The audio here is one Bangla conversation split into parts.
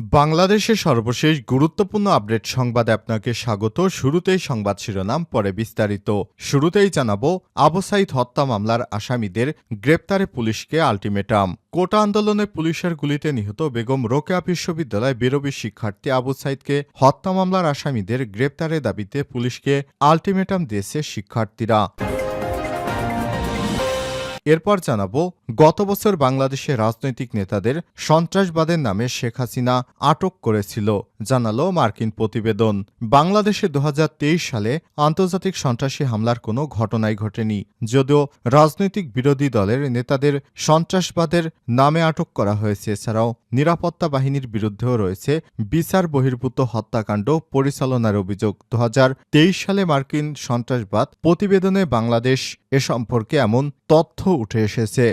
বাংলাদেশের সর্বশেষ গুরুত্বপূর্ণ আপডেট সংবাদে আপনাকে স্বাগত। শুরুতেই সংবাদ শিরোনাম, পরে বিস্তারিত। শুরুতেই জানাব, আবু সাইদ হত্যা মামলার আসামিদের গ্রেপ্তারে পুলিশকে আলটিমেটাম। কোটা আন্দোলনে পুলিশের গুলিতে নিহত বেগম রোকেয়া বিশ্ববিদ্যালয় বেরোবী শিক্ষার্থী আবু সাইদকে হত্যা মামলার আসামিদের গ্রেপ্তারের দাবিতে পুলিশকে আলটিমেটাম দিয়েছে শিক্ষার্থীরা। এরপর জানাব গত বছর বাংলাদেশের রাজনৈতিক নেতাদের সন্ত্রাসবাদের নামে শেখ হাসিনা আটক করেছিল। জানালো মার্কিন প্রতিবেদন। বাংলাদেশে দুহাজার তেইশ সালে আন্তর্জাতিক সন্ত্রাসী হামলার কোনো ঘটনাই ঘটেনি, যদিও রাজনৈতিক বিরোধী দলের নেতাদের সন্ত্রাসবাদের নামে আটক করা হয়েছে। এছাড়াও নিরাপত্তা বাহিনীর বিরুদ্ধেও রয়েছে বিচার বহির্ভূত হত্যাকাণ্ড পরিচালনার অভিযোগ। দুহাজার তেইশ সালে মার্কিন সন্ত্রাসবাদ প্রতিবেদনে বাংলাদেশ এ সম্পর্কে এমন তথ্য উঠে এসেছে।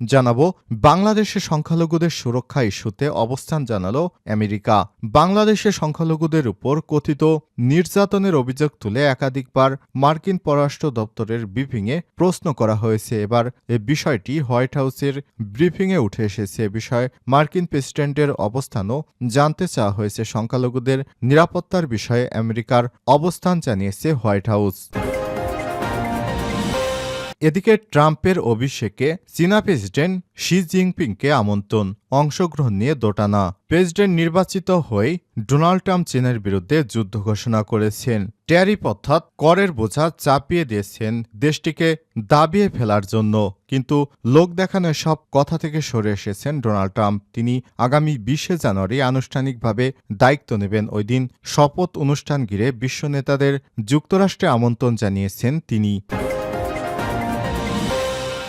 জানাব বাংলাদেশে সংখ্যালঘুদের সুরক্ষা ইস্যুতে অবস্থান জানালো আমেরিকা। বাংলাদেশে সংখ্যালঘুদের উপর কথিত নির্যাতনের অভিযোগ তুলে একাধিকবার মার্কিন পররাষ্ট্র দপ্তরের ব্রিফিংয়ে প্রশ্ন করা হয়েছে। এবার এ বিষয়টি হোয়াইট হাউসের ব্রিফিংয়ে উঠে এসেছে। এ বিষয়ে মার্কিন প্রেসিডেন্টের অবস্থানও জানতে চাওয়া হয়েছে। সংখ্যালঘুদের নিরাপত্তার বিষয়ে আমেরিকার অবস্থান জানিয়েছে হোয়াইট হাউস। এদিকে ট্রাম্পের অভিষেকে চীনা প্রেসিডেন্ট শি জিনপিংকে আমন্ত্রণ, অংশগ্রহণ নিয়ে দোটানা। প্রেসিডেন্ট নির্বাচিত হয়ে ডোনাল্ড ট্রাম্প চীনের বিরুদ্ধে যুদ্ধ ঘোষণা করেছেন। ট্যারিফ অর্থাৎ করের বোঝা চাপিয়ে দিয়েছেন দেশটিকে দাবিয়ে ফেলার জন্য। কিন্তু লোক দেখানো সব কথা থেকে সরে এসেছেন ডোনাল্ড ট্রাম্প। তিনি আগামী বিশে জানুয়ারি আনুষ্ঠানিকভাবে দায়িত্ব নেবেন। ওই দিন শপথ অনুষ্ঠান ঘিরে বিশ্ব নেতাদের যুক্তরাষ্ট্রে আমন্ত্রণ জানিয়েছেন তিনি।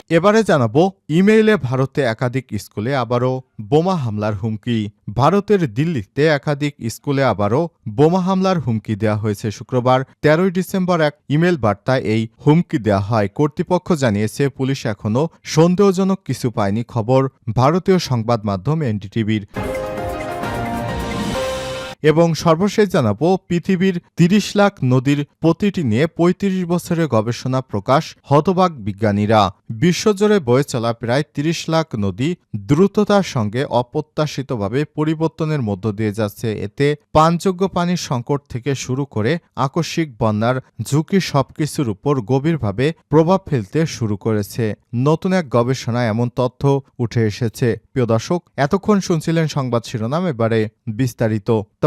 এবারে জানাব, ইমেইলে ভারতে একাধিক স্কুলে আবারও বোমা হামলার হুমকি। ভারতের দিল্লিতে একাধিক স্কুলে আবারও বোমা হামলার হুমকি দেওয়া হয়েছে শুক্রবার, তেরোই ডিসেম্বর এক ইমেল বার্তায় এই হুমকি দেওয়া হয়। কর্তৃপক্ষ জানিয়েছে, পুলিশ এখনও সন্দেহজনক কিছু পায়নি খবর, ভারতীয় সংবাদ মাধ্যম এনডিটিভির। এবং সর্বশেষ জানাব, পৃথিবীর তিরিশ লাখ নদীর প্রতিটি নিয়ে ৩৫ বছরের গবেষণা প্রকাশ হতবাক বিজ্ঞানীরা। বিশ্বজুড়ে বয়ে চলা প্রায় তিরিশ লাখ নদী দ্রুততার সঙ্গে অপ্রত্যাশিতভাবে পরিবর্তনের মধ্য দিয়ে যাচ্ছে। এতে পানযোগ্য পানির সংকট থেকে শুরু করে আকস্মিক বন্যার ঝুঁকি সবকিছুর উপর গভীরভাবে প্রভাব ফেলতে শুরু করেছে। নতুন এক গবেষণায় এমন তথ্য উঠে এসেছে। প্রিয় দর্শক, এতক্ষণ শুনছিলেন সংবাদ শিরোনাম, এবারে বিস্তারিত।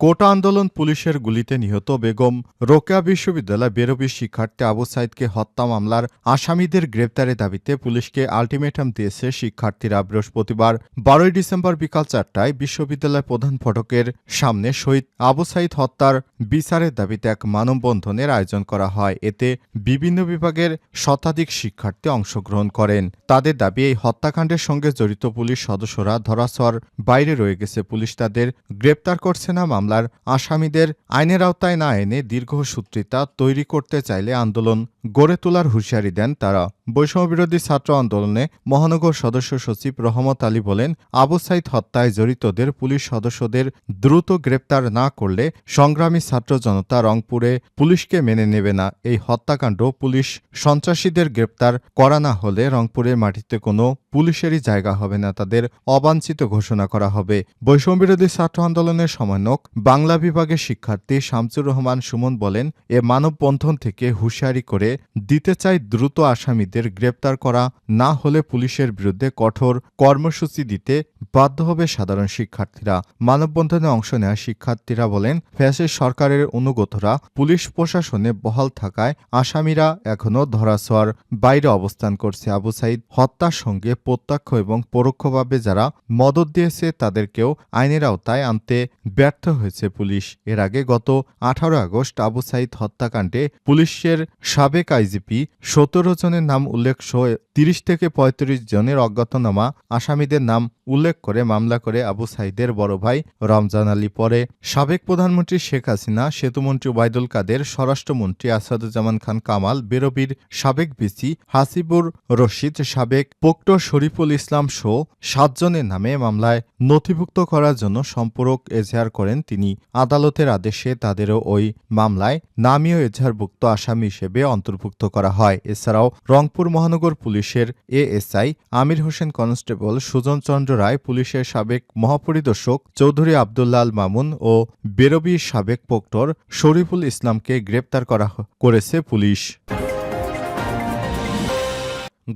কোটা আন্দোলন পুলিশের গুলিতে নিহত বেগম রোকেয়া বিশ্ববিদ্যালয় বেরোবী শিক্ষার্থী আবু সাইদকে হত্যা মামলার আসামিদের গ্রেপ্তারের দাবিতে পুলিশকে আলটিমেটাম দিয়েছে শিক্ষার্থীরা বৃহস্পতিবার, বারোই ডিসেম্বর বিকাল চারটায় বিশ্ববিদ্যালয় প্রধান ফটকের সামনে শহীদ আবু সাইদ হত্যার বিচারের দাবিতে এক মানববন্ধনের আয়োজন করা হয়। এতে বিভিন্ন বিভাগের শতাধিক শিক্ষার্থী অংশগ্রহণ করেন। তাদের দাবি, এই হত্যাকাণ্ডের সঙ্গে জড়িত পুলিশ সদস্যরা ধরাছোঁয়ার বাইরে রয়ে গেছে। পুলিশ তাদের গ্রেপ্তার করছে না মামলার আসামিদের আইনের আওতায় না এনে দীর্ঘসূত্রিতা তৈরি করতে চাইলে আন্দোলন গড়ে তোলার হুঁশিয়ারি দেন তারা। বৈষম্যবিরোধী ছাত্র আন্দোলনে মহানগর সদস্য সচিব রহমত আলী বলেন, আবু সাইদ হত্যায় জড়িতদের পুলিশ সদস্যদের দ্রুত গ্রেপ্তার না করলে সংগ্রামী ছাত্র জনতা রংপুরে পুলিশকে মেনে নেবে না। এই হত্যাকাণ্ড পুলিশ সন্ত্রাসীদের গ্রেপ্তার করা না হলে রংপুরের মাটিতে কোনো পুলিশেরই জায়গা হবে না, তাদের অবাঞ্ছিত ঘোষণা করা হবে। বৈষম্যবিরোধী ছাত্র আন্দোলনের সমন্বয়ক বাংলা বিভাগের শিক্ষার্থী শামসুর রহমান সুমন বলেন, এ মানববন্ধন থেকে হুঁশিয়ারি করে দিতে চাই দ্রুত আসামিদের গ্রেপ্তার করা, না হলে পুলিশের বিরুদ্ধে কঠোর কর্মসূচি দিতে বাধ্য হবে সাধারণ শিক্ষার্থীরা। মানববন্ধনে অংশ নেওয়া শিক্ষার্থীরা বলেন ফ্যাসের সরকারের অনুগতরা পুলিশ প্রশাসনে বহাল থাকায় আসামিরা এখনও ধরাছোঁয়ার বাইরে অবস্থান করছে। আবু সাইদ হত্যার সঙ্গে প্রত্যক্ষ এবং পরোক্ষভাবে যারা মদত দিয়েছে তাদেরকেও আইনের আওতায় আনতে ব্যর্থ হয়েছে পুলিশ। এর আগে গত আঠারো আগস্ট আবু সাইদ হত্যাকাণ্ডে পুলিশের সাবেক সাবেক আইজিপি সতেরো জনের নাম উল্লেখ সহ তিরিশ থেকে পঁয়ত্রিশ জনের অজ্ঞাতনামা আসামিদের নাম উল্লেখ করে মামলা করে আবু সাইদের বড় ভাই রমজান আলী পরে। সাবেক প্রধানমন্ত্রী শেখ হাসিনা, সেতুমন্ত্রী ওবায়দুল কাদের, স্বরাষ্ট্রমন্ত্রী আসাদুজ্জামান খান কামাল, বেরবির সাবেক বিসি হাসিবুর রশিদ, সাবেক পোক্ত শরীফুল ইসলাম সহ সাতজনের নামে মামলায় নথিভুক্ত করার জন্য সম্পূরক এজাহার করেন তিনি। আদালতের আদেশে তাদেরও ওই মামলায় নামীয় এজাহারভুক্ত আসামি হিসেবে অন্তর্ভুক্ত করা হয়। এছাড়াও রংপুর মহানগর পুলিশের এএসআই আমির হোসেন কনস্টেবল সুজন চন্দ্র রায়, পুলিশের সাবেক মহাপরিদর্শক চৌধুরী আবদুল্লাল মামুন ও বেরবির সাবেক পোক্টর শরীফুল ইসলামকে গ্রেপ্তার করা করেছে পুলিশ।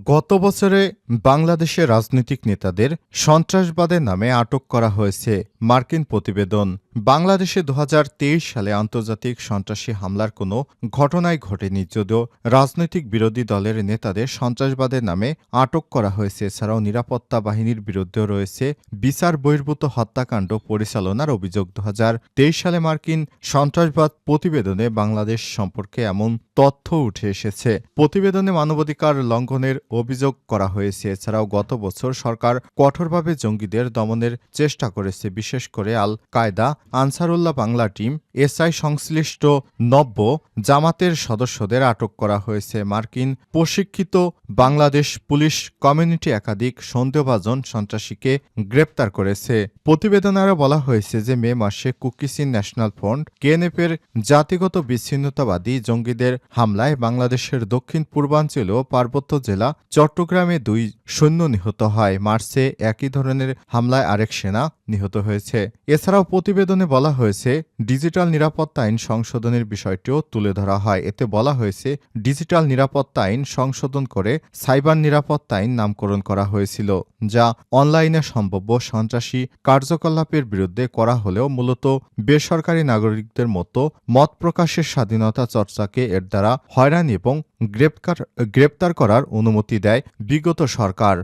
গত বছরে বাংলাদেশের রাজনৈতিক নেতাদের সন্ত্রাসবাদের নামে আটক করা হয়েছে মার্কিন প্রতিবেদন। বাংলাদেশে দুহাজার তেইশ সালে আন্তর্জাতিক সন্ত্রাসী হামলার কোনো ঘটনাই ঘটেনি যদিও রাজনৈতিক বিরোধী দলের নেতাদের সন্ত্রাসবাদের নামে আটক করা হয়েছে। এছাড়াও নিরাপত্তা বাহিনীর বিরুদ্ধেও রয়েছে বিচার বহির্ভূত হত্যাকাণ্ড পরিচালনার অভিযোগ। দুহাজার তেইশ সালে মার্কিন সন্ত্রাসবাদ প্রতিবেদনে বাংলাদেশ সম্পর্কে এমন তথ্য উঠে এসেছে। প্রতিবেদনে মানবাধিকার লঙ্ঘনের অভিযোগ করা হয়েছে। এছাড়াও গত বছর সরকার কঠোরভাবে জঙ্গিদের দমনের চেষ্টা করেছে, বিশেষ করে আল কায়দা আনসারুল্লাহ বাংলা টিম, এসআই সংশ্লিষ্ট নব্য জামাতের সদস্যদের আটক করা হয়েছে। মার্কিন প্রশিক্ষিত বাংলাদেশ পুলিশ কমিউনিটি একাধিক সন্দেহভাজন সন্ত্রাসীকে গ্রেপ্তার করেছে। প্রতিবেদনে আরও বলা হয়েছে যে, মে মাসে কুকিসিন ন্যাশনাল ফ্রন্ট, কেএনএফের জাতিগত বিচ্ছিন্নতাবাদী জঙ্গিদের হামলায় বাংলাদেশের দক্ষিণ পূর্বাঞ্চল ও পার্বত্য জেলা চট্টগ্রামে দুই সৈন্য নিহত হয়। মার্চে একই ধরনের হামলায় আরেক সেনা নিহত হয়েছে। এছাড়াও প্রতিবেদনে বলা হয়েছে, ডিজিটাল নিরাপত্তা আইন সংশোধনের বিষয়টিও তুলে ধরা হয়। এতে বলা হয়েছে, ডিজিটাল নিরাপত্তা আইন সংশোধন করে সাইবার নিরাপত্তা আইন নামকরণ করা হয়েছিল, যা অনলাইনে সম্ভাব্য সন্ত্রাসী কার্যকলাপের বিরুদ্ধে করা হলেও মূলত বেসরকারি নাগরিকদের মতো মত প্রকাশের স্বাধীনতা চর্চাকে এর দ্বারা হয়রানি এবং গ্রেপ্তার গ্রেপ্তার করার অনুমতি দেয়। বিগত সরকার।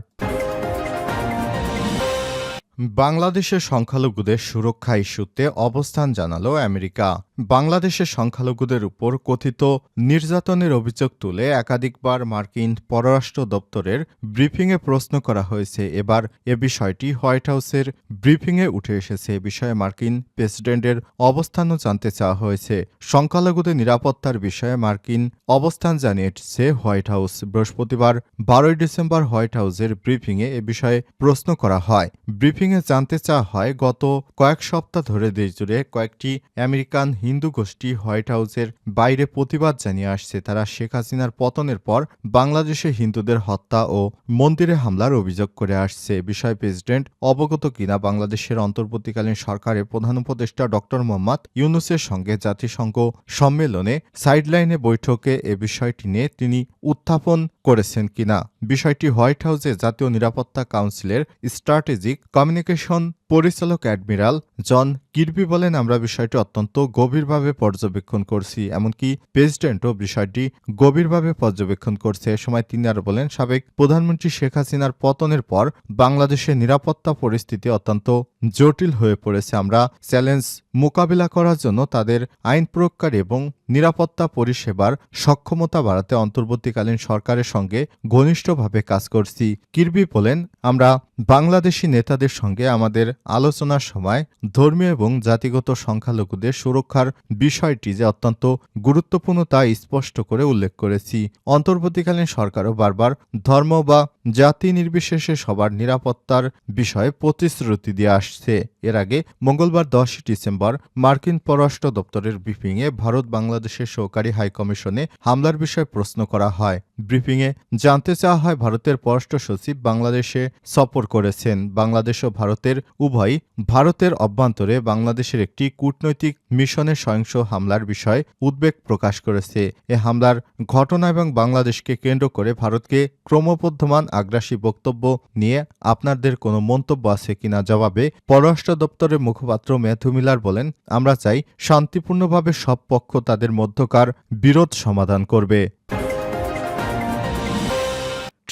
বাংলাদেশের সংখ্যালঘুদের সুরক্ষা ইস্যুতে অবস্থান জানালো আমেরিকা। বাংলাদেশের সংখ্যালঘুদের উপর কথিত নির্যাতনের অভিযোগ তুলে একাধিকবার মার্কিন পররাষ্ট্র দপ্তরের ব্রিফিংয়ে প্রশ্ন করা হয়েছে। এবার এ বিষয়টি হোয়াইট হাউসের ব্রিফিংয়ে উঠে এসেছে। এ বিষয়ে মার্কিন প্রেসিডেন্টের অবস্থানও জানতে চাওয়া হয়েছে। সংখ্যালঘুদের নিরাপত্তার বিষয়ে মার্কিন অবস্থান জানিয়েছে হোয়াইট হাউস। বৃহস্পতিবার বারোই ডিসেম্বর হোয়াইট হাউসের ব্রিফিংয়ে এ বিষয়ে প্রশ্ন করা হয়। ব্রিফিংয়ে জানতে চাওয়া হয়, গত কয়েক সপ্তাহ ধরে দেশজুড়ে কয়েকটি আমেরিকান হিন্দু গোষ্ঠী হোয়াইট হাউসের বাইরে প্রতিবাদ জানিয়ে আসছে। তারা শেখ হাসিনার পতনের পর বাংলাদেশে হিন্দুদের হত্যা ও মন্দিরে হামলার অভিযোগ করে আসছে। বিষয়ে প্রেসিডেন্ট অবগত কিনা বাংলাদেশের অন্তর্বর্তীকালীন সরকারের প্রধান উপদেষ্টা ড মোহাম্মদ ইউনুসের সঙ্গে জাতিসংঘ সম্মেলনে সাইডলাইনে বৈঠকে এ বিষয়টি নিয়ে তিনি উত্থাপন করেছেন কিনা? বিষয়টি হোয়াইট হাউসে জাতীয় নিরাপত্তা কাউন্সিলের স্ট্র্যাটেজিক কমিউনিকেশন কমিউনিকেশন পরিচালক অ্যাডমিরাল জন কিরবি বলেন, আমরা বিষয়টি অত্যন্ত গভীরভাবে পর্যবেক্ষণ করছি, এমনকি প্রেসিডেন্টও বিষয়টি গভীরভাবে পর্যবেক্ষণ করছে। এ সময় তিনি আরও বলেন, সাবেক প্রধানমন্ত্রী শেখ হাসিনার পতনের পর বাংলাদেশের নিরাপত্তা পরিস্থিতি অত্যন্ত জটিল হয়ে পড়েছে। আমরা চ্যালেঞ্জ মোকাবিলা করার জন্য তাদের আইন প্রয়োগকারী এবং নিরাপত্তা পরিষেবার সক্ষমতা বাড়াতে অন্তর্বর্তীকালীন সরকারের সঙ্গে ঘনিষ্ঠভাবে কাজ করছি। কিরবি বলেন, আমরা বাংলাদেশি নেতাদের সঙ্গে আমাদের আলোচনার সময় ধর্মীয় এবং জাতিগত সংখ্যালঘুদের সুরক্ষার বিষয়টি যে অত্যন্ত গুরুত্বপূর্ণ তা স্পষ্ট করে উল্লেখ করেছি। অন্তর্বর্তীকালীন সরকারও বারবার ধর্ম বা জাতি নির্বিশেষে সবার নিরাপত্তার বিষয়ে প্রতিশ্রুতি দিয়ে আসছে। এর আগে মঙ্গলবার দশই ডিসেম্বর মার্কিন পররাষ্ট্র দপ্তরের ব্রিফিংয়ে ভারত বাংলাদেশের সহকারী হাইকমিশনে হামলার বিষয়ে প্রশ্ন করা হয়। ব্রিফিংয়ে জানতে চাওয়া হয় ভারতের পররাষ্ট্র সচিব বাংলাদেশে সফর করেছেন। বাংলাদেশ ও ভারতের উভয়ই ভারতের অভ্যন্তরে বাংলাদেশের একটি কূটনৈতিক মিশনের সহিংস হামলার বিষয়ে উদ্বেগ প্রকাশ করেছে। এ হামলার ঘটনা এবং বাংলাদেশকে কেন্দ্র করে ভারতকে ক্রমবর্ধমান আগ্রাসী বক্তব্য নিয়ে আপনাদের কোনো মন্তব্য আছে কিনা জবাবে পররাষ্ট্র দপ্তরের মুখপাত্র ম্যাথু মিলার বলেন, আমরা চাই শান্তিপূর্ণভাবে সব পক্ষ তাদের মধ্যকার বিরোধ সমাধান করবে।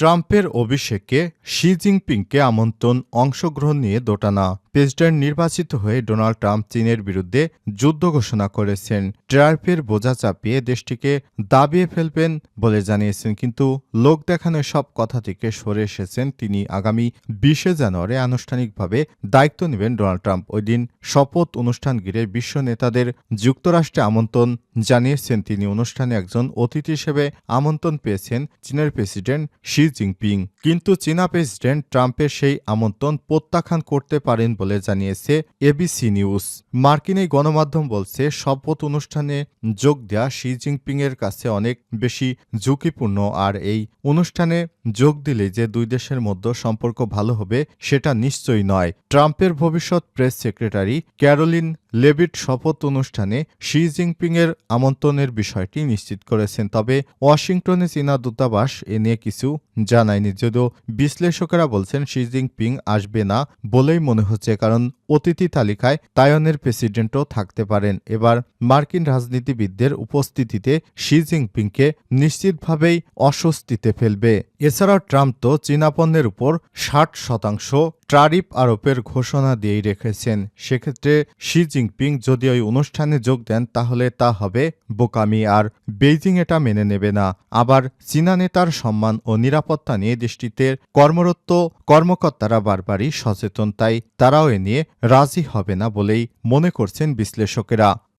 ট্রাম্পের অভিষেকে শি জিনপিংকে আমন্ত্রণ অংশগ্রহণ নিয়ে দোটানা। প্রেসিডেন্ট নির্বাচিত হয়ে ডোনাল্ড ট্রাম্প চীনের বিরুদ্ধে যুদ্ধ ঘোষণা করেছেন। ট্রাম্পের বোঝা চাপিয়ে দেশটিকে দাবিয়ে ফেলবেন বলে জানিয়েছেন, কিন্তু লোক দেখানো সব কথা থেকে সরে এসেছেন তিনি। আগামী বিশে জানুয়ারি আনুষ্ঠানিকভাবে দায়িত্ব নেবেন ডোনাল্ড ট্রাম্প। ওই দিন শপথ অনুষ্ঠান ঘিরে বিশ্ব নেতাদের যুক্তরাষ্ট্রে আমন্ত্রণ জানিয়েছেন তিনি। অনুষ্ঠানে একজন অতিথি হিসেবে আমন্ত্রণ পেয়েছেন চীনের প্রেসিডেন্ট শি জিনপিং। কিন্তু চীনা প্রেসিডেন্ট ট্রাম্পের সেই আমন্ত্রণ প্রত্যাখ্যান করতে পারেন বলে জানিয়েছে এবিসি নিউজ। মার্কিন এই গণমাধ্যম বলছে, শপথ অনুষ্ঠানে যোগ দেওয়া শি জিনপিং এর কাছে অনেক বেশি ঝুঁকিপূর্ণ, আর এই অনুষ্ঠানে যোগ দিলে যে দুই দেশের মধ্যে সম্পর্ক ভালো হবে সেটা নিশ্চয়ই নয়। ট্রাম্পের ভবিষ্যৎ প্রেস সেক্রেটারি ক্যারোলিন লেভিট শপথ অনুষ্ঠানে শি জিনপিং এর আমন্ত্রণের বিষয়টি নিশ্চিত করেছেন। তবে ওয়াশিংটনে চীনা দূতাবাস এ নিয়ে কিছু জানায়নি যদিও বিশ্লেষকেরা বলছেন শি জিনপিং আসবে না বলেই মনে হচ্ছে, কারণ অতিথি তালিকায় তাইওয়ানের প্রেসিডেন্টও থাকতে পারেন। এবার মার্কিন রাজনীতিবিদদের উপস্থিতিতে শি জিনপিংকে নিশ্চিতভাবেই অস্বস্তিতে ফেলবে। এছাড়াও ট্রাম্প তো চীনা পণ্যের উপর ষাট শতাংশ ট্রারিফ আরোপের ঘোষণা দিয়েই রেখেছেন। সেক্ষেত্রে শি জিনপিং যদি ওই অনুষ্ঠানে যোগ দেন, তাহলে তা হবে বোকামি আর বেইজিং এটা মেনে নেবে না। আবার চীনা নেতার সম্মান ও নিরাপত্তা নিয়ে দেশটিতে কর্মরত কর্মকর্তারা বারবারই সচেতন, তাই তারাও এ নিয়ে রাজি হবে না বলেই মনে করছেন বিশ্লেষকেরা।